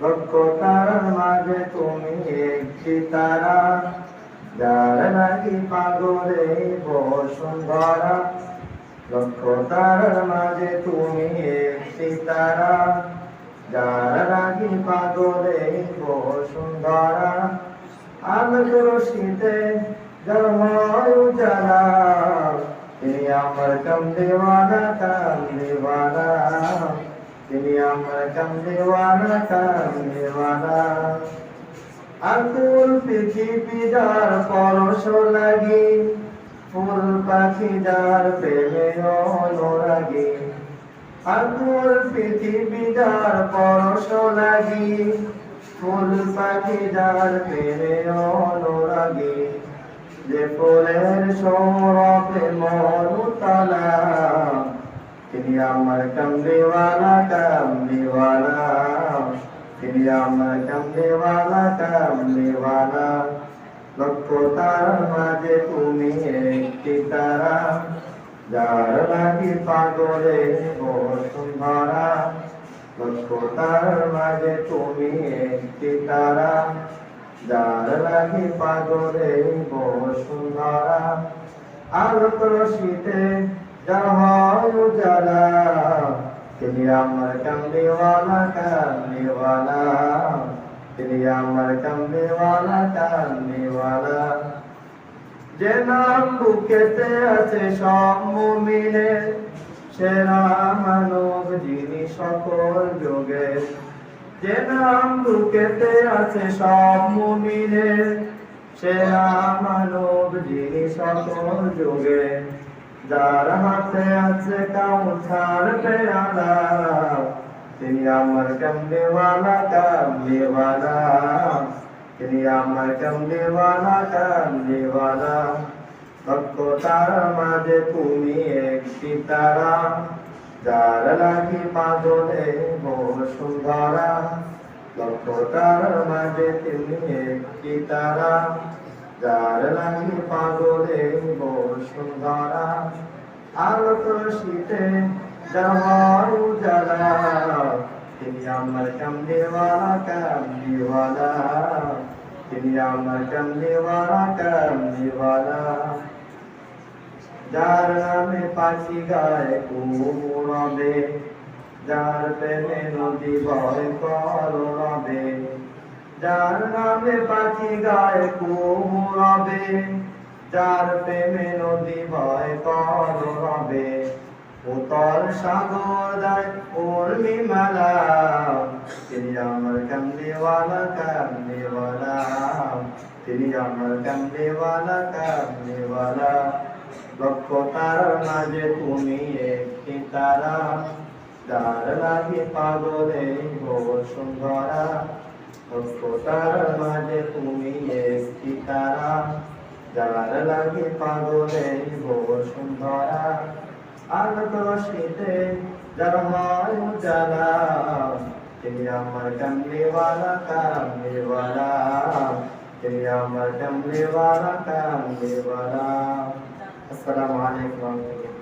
লক্ষ তারার মাঝে তুমি একটি তারা যার লাগি পাগলে বসুন্ধরা লক্ষ তারার মাঝে তুমি একটি তারা যার লাগি পাগলে বসুন্ধরা আলোক রশিতে জন্ম উজালা তিনি আমার কম দেওয়ানা কাম দেওয়ানা তিনি আমার কম দেওয়ানা কাম দেওয়ানা আকুল পৃথিবী যার পরশ লাগি ফুল পাখি যার প্রেমে অনুরাগী আকুল পৃথিবী যার পরশ লাগি ফুল পাখি যার প্রেমে অনুরাগী যে ফুলের সৌরভে মরুতলা তিনি আমার কামলিওয়ালা কামলিওয়ালা তিনি আমার কামলিওয়ালা কামলিওয়ালা লক্ষ তার মাঝে তুমি একটি তারা যার লাগি পাগলে বসুন্ধরা লক্ষ তার মাঝে তুমি একটি তারা যার লাগি পাগলে বসুন্ধরা আলোক রশিতে যার হয় তিনি যে নাম বুকেতে আছে, সব মুমিনের সেরা মানব যিনি সকল যোগে। যে নাম বুকেতে আছে, সব মুমিনের সেরা মানব যিনি সকল যোগে। যার হাতে আছে কাউন্টার পেয়ালা তিনি আমার কামলিওয়ালা কামলিওয়ালা তিনি আমার কামলিওয়ালা কামলিওয়ালা লক্ষ তার মাঝে তুমি একটি তারা যার লাগি পাগলে বসুন্ধরা লক্ষ তার মাঝে তুমি একটি তারা যার লাগি পাগলে বসুন্ধরা আলোক শীতে যাওয়ার উজালা তিনি আমার কামলিওয়ালা কামলিওয়ালা তিনি আমার কামলিওয়ালা কামলিওয়ালা যার নামে পাখি গায়ে কুমুরবে যার প্রেমে নদী বয় করবে যার নামে পাখি গায়ে কুমুরবে যার প্রেমে নদী বয় করবে উতর সাগর দায় উর্মিমালা, তিনি আমার কামলিওয়ালা কামলিওয়ালা তিনি আমার কামলিওয়ালা কামলিওয়ালা লক্ষ তারার মাঝে তুমি একটি তারা, যার লাগে পাগলে বসুন্ধরা লক্ষ তারার মাঝে তুমি একটি তারা যার লাগে পাগলে বসুন্ধরা আলোক রশিতে যার হয় উজালা তিনি আমার কামলিওয়ালা কামলিওয়ালা তিনি আমার কামলিওয়ালা কামলিওয়ালা আসসালামু আলাইকুম ওয়া রাহমাতুল্লাহ